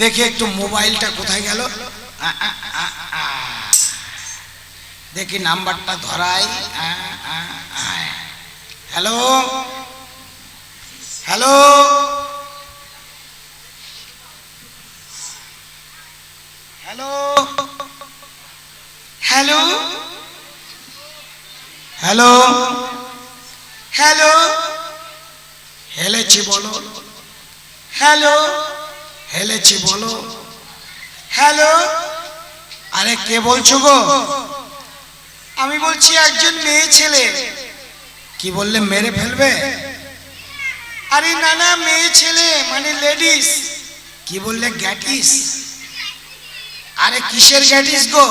দেখি একটু মোবাইলটা কোথায় গেল। দেখি নাম্বারটা ধরাই। Hello? Hello? Hello? Hello? Hello? Hello? হেলেছি বলো। হ্যালো? হেলেছি বলো। হ্যালো? আরে কে বলছো গো? আমি বলছি একজন মেয়ে ছেলে। কি বললে মেরে ফেলবে? আরে না না মেয়ে ছেলে মানে লেডিস। কি বললে গ্যাটিস? আরে কিসের গ্যাটিস গো?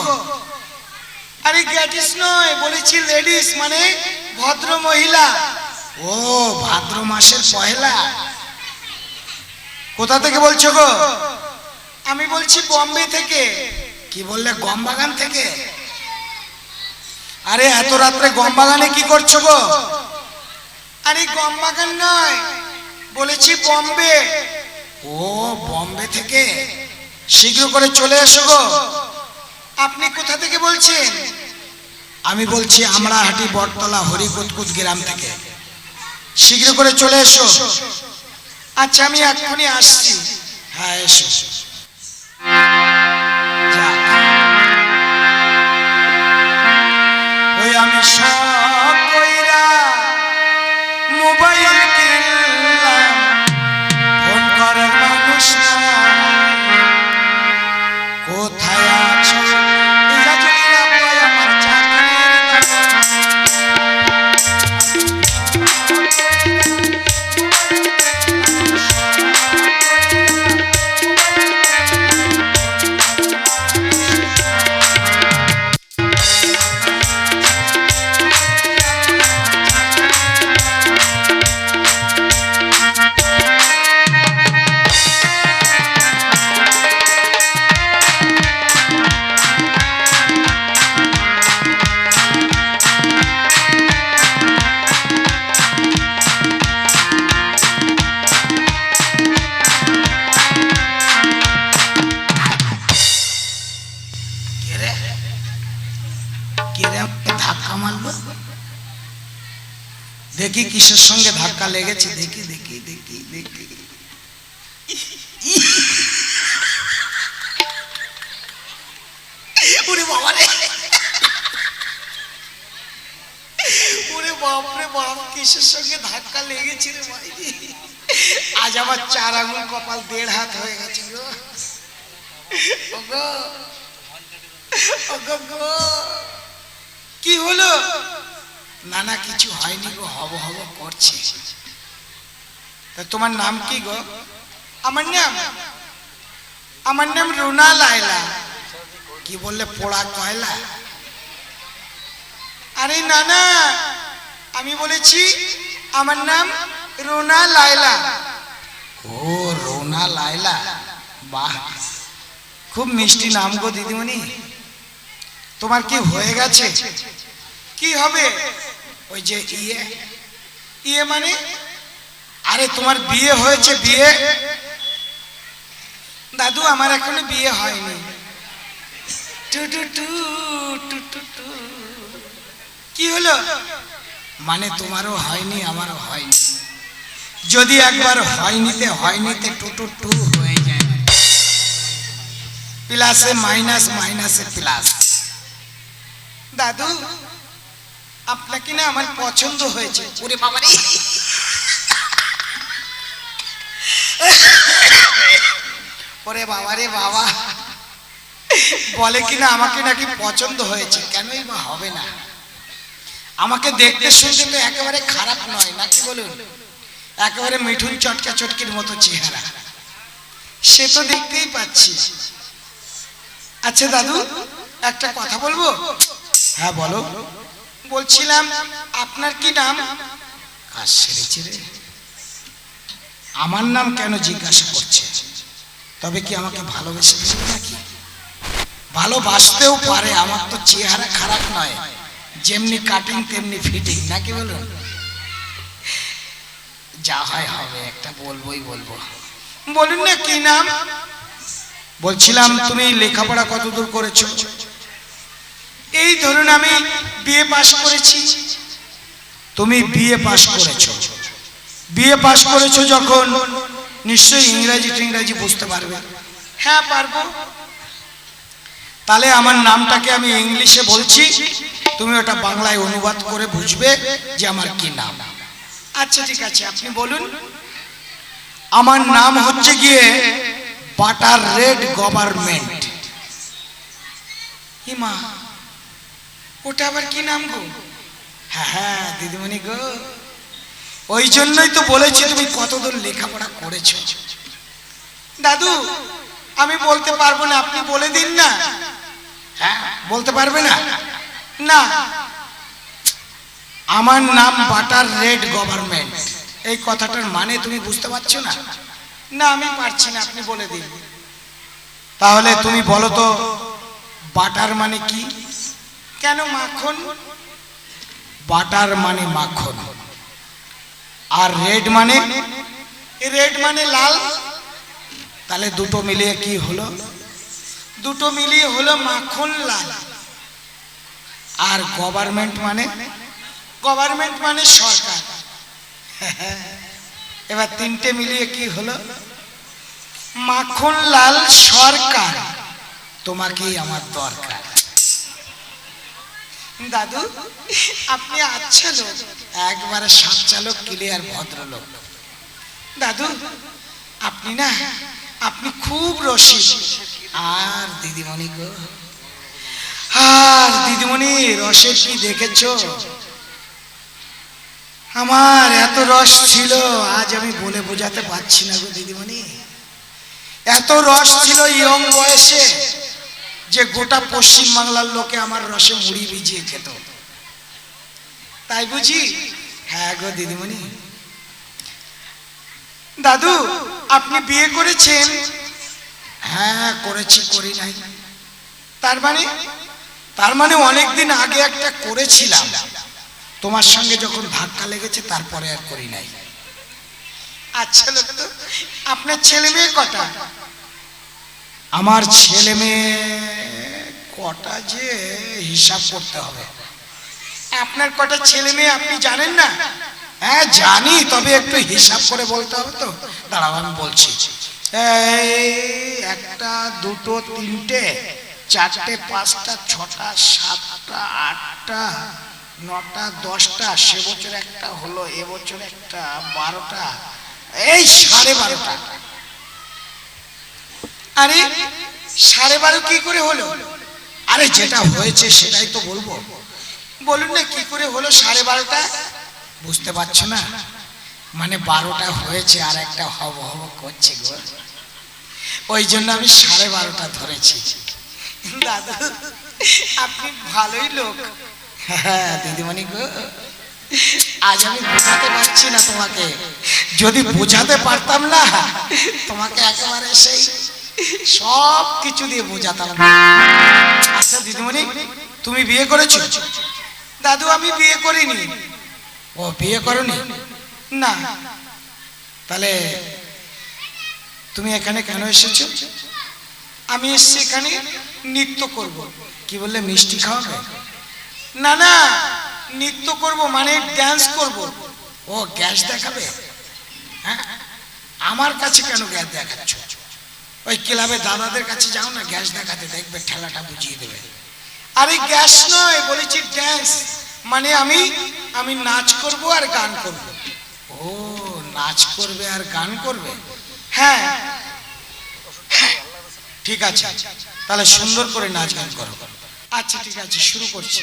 আরে গ্যাটিস নয় বলেছি লেডিস মানে ভদ্র মহিলা ও ভাদ্র মাসের পহেলা। কোথা থেকে বলছো গো? আমি বলছি বম্বে থেকে। কি বললে গম বাগান থেকে? আরে এত রাত্রে গম বাগানে কি করছ গো? আরে গম বাগান নয় বলেছি বম্বে। ও বম্বে থেকে? শীঘ্র করে চলে এসো গো। আপনি কোথা থেকে বলছেন? আমি বলছি আমরা হাটি বটতলা হরিকুতকুত গ্রাম থেকে। শীঘ্র করে চলে এসো। আচ্ছা আমি এক্ষুনি আসছি হ্যাঁ এসো। ওই আমি সব দেখি কিসের সঙ্গে ধাক্কা লেগেছে, দেখি দেখি দেখি দেখি। ধাক্কা আজ কপাল দেড় হাত হয়ে কি হলো? না না কিছু হয়নি গো, হব হব করছে। তোমার নাম কি গো? আমার নাম? আমার নাম রুনা লাইলা কি বললে, পোড়া কয়লা? আরে না না আমি বলেছি আমার নাম রুনা লাইলা ও, রুনা লাইলা বাহ, খুব মিষ্টি নাম গো দিদিমণি। তোমার কি হয়ে গেছে? কি হবে? ওই যে ইয়ে। ইয়ে মানে? আরে তোমার বিয়ে হয়েছে বিয়ে? দাদু আমার এখনও বিয়ে হয়নি। টু টু টু টু টু টু। কি হলো? মানে তোমারও হয়নি আমারও হয়নি। যদি একবার হয়নিতে হয়নিতে টু টু টু হয়ে যায়। প্লাসে মাইনাস মাইনাসে প্লাস। দাদু আপনাকে না আমার পছন্দ হয়েছে। ওরে বাবা রে ওরে বাবা রে বাবা। বলে কিনা আমাকে নাকি পছন্দ হয়েছে কেনই বা হবে না। আমাকে দেখতে শুনতে তো একেবারে খারাপ নয় নাকি বলুন? একেবারে মিঠুন চটকা চটকির মতো চেহারা। সে তো দেখতেই পাচ্ছি। আচ্ছা দাদু একটা কথা বলব? হ্যাঁ বলো। বলছিলাম, আপনার কি নাম? আমার নাম কেন জিজ্ঞাসা করছে? তবে কি আমাকে ভালোবেসে নাকি? ভালোবাসতেও পারে, আমার তো চেহারা খারাপ নয়। যেমনি কাটিং তেমনি ফিটিং নাকি বলুন? যা হয় হবে, একটা বলবোই বলব। বলুন না কি নাম? বলছিলাম, তুমি লেখাপড়া কতদূর করেছ? এই ধরুন আমি বিএ পাশ করেছি। তুমি বিএ পাশ করেছ। বিএ পাশ করেছ যখন, নিশ্চয়ই ইংরাজি টিংরাজি বুঝতে পারবে। হ্যাঁ পারব। তাহলে আমার নামটাকে আমি ইংলিশে বলছি। তুমি ওটা বাংলায় অনুবাদ করে বুঝবে যে আমার কি নাম। আচ্ছা ঠিক আছে, আপনি বলুন। আমার নাম হচ্ছে গিয়ে বাটার রেড গভর্নমেন্ট। হিমা ওটা আবার কি নাম গো? হ্যাঁ হ্যাঁ দিদিমণি গো। ওই জন্যই তো বলেছি তুমি কতদূর লেখাপড়া করেছ। দাদু, আমি বলতে পারব না, আপনি বলে দিন না। হ্যাঁ বলতে পারবে না? না। আমার নাম বাটার রেড গভর্নমেন্ট। এই কথাটার মানে তুমি বুঝতে পারছ না? না, আমি পারছি না, আপনি বলে দিন। তাহলে তুমি বলো তো, বাটার মানে কি? কেন মাখন? বাটার মানে মাখন। আর রেড মানে? রেড মানে লাল। তাহলে দুটো মিলিয়ে কি হলো? দুটো মিলিয়ে হলো মাখন লাল। আর গভর্নমেন্ট মানে? গভর্নমেন্ট মানে সরকার। এবার তিনটে মিলিয়ে কি হলো? মাখন লাল সরকার। তোমাকেই আমার দরকার? দাদু, আপনি আচ্ছা লোক। একবারে সাত চালক, ক্লিয়ার ভদ্রলোক। দাদু, আপনি না, আপনি খুব রসিক। আর দিদিমণি গো? আর দিদিমণি, রসের কি দেখেছ? আমার এত রস ছিল, আজ আমি বলে বোঝাতে পারছি না গো দিদিমণি। এত রস ছিল ইয়ং বয়সে। যে গোটা পশ্চিম বাংলার লোকে আমার রসে মুড়ি ভিজিয়ে খেত। তাই বুঝি? হ্যাঁ গো দিদিমণি। দাদু, আপনি বিয়ে করেছেন? হ্যাঁ করেছি, করি নাই। তার মানে? তার মানে অনেকদিন আগে একটা করেছিলাম। তোমার সঙ্গে যখন ধাক্কা লেগেছে, তারপরে আর করি নাই। আচ্ছা আপনার ছেলে মেয়ে কটা? আমার ছেলে মেয়ে কটা যে হিসাব করতে হবে? আপনার কটা ছেলে মেয়ে আপনি জানেন না? হ্যাঁ জানি, তবে একটু হিসাব করে বলতে হবে তো। দাঁড়াও, আমি বলছি। একটা, দুটো, তিনটে, চারটে, পাঁচটা, ছটা, সাতটা, আটটা, নটা, দশটা, সে বছর একটা হলো এবছর একটা, বারোটা, এই সাড়ে বারোটা। আরে, সাড়ে বারো কি করে হলো? আরে, যেটা হয়েছে সেটাই তো বলব। বলুন না কি করে হলো সাড়ে বারোটা? বুঝতে পারছ না? মানে বারোটা হয়েছে আর একটা হব হব করছে গো। ওই জন্য আমি সাড়ে বারোটা ধরেছি। দাদু, আপনি ভালোই লোক। হ্যাঁ দিদিমণি গো। আজ আমি বোঝাতে পারছি না তোমাকে। যদি বোঝাতে পারতাম না, তোমাকে একেবারে সেই সব কিছু দিয়ে বোঝাতাম আচ্ছা দিদিমণি, তুমি বিয়ে করেছ? দাদু, আমি বিয়ে করিনি। ও বিয়ে করনি? না। তাহলে তুমি এখানে কেন এসেছ? আমি এসছি এখানে নৃত্য করব। কি বললে, মিষ্টি খাওয়াবে? না না, নৃত্য করব মানে ড্যান্স করব। ও গ্যাস দেখাবে? হ্যাঁ? আমার কাছে কেন গ্যাস দেখাচ্ছ? ওই ক্লাবে দাদাদের কাছে যাও না, গ্যাস দেখাতে দেখবে, ঠেলাটা বুঝিয়ে দেবে। আরে গ্যাস নয়, বলেছি ড্যান্স মানে আমি আমি নাচ করব আর গান করব। ও, নাচ করবে আর গান করবে? হ্যাঁ ঠিক আছে। তাহলে সুন্দর করে নাচ গান করো। আচ্ছা ঠিক আছে, শুরু করছি।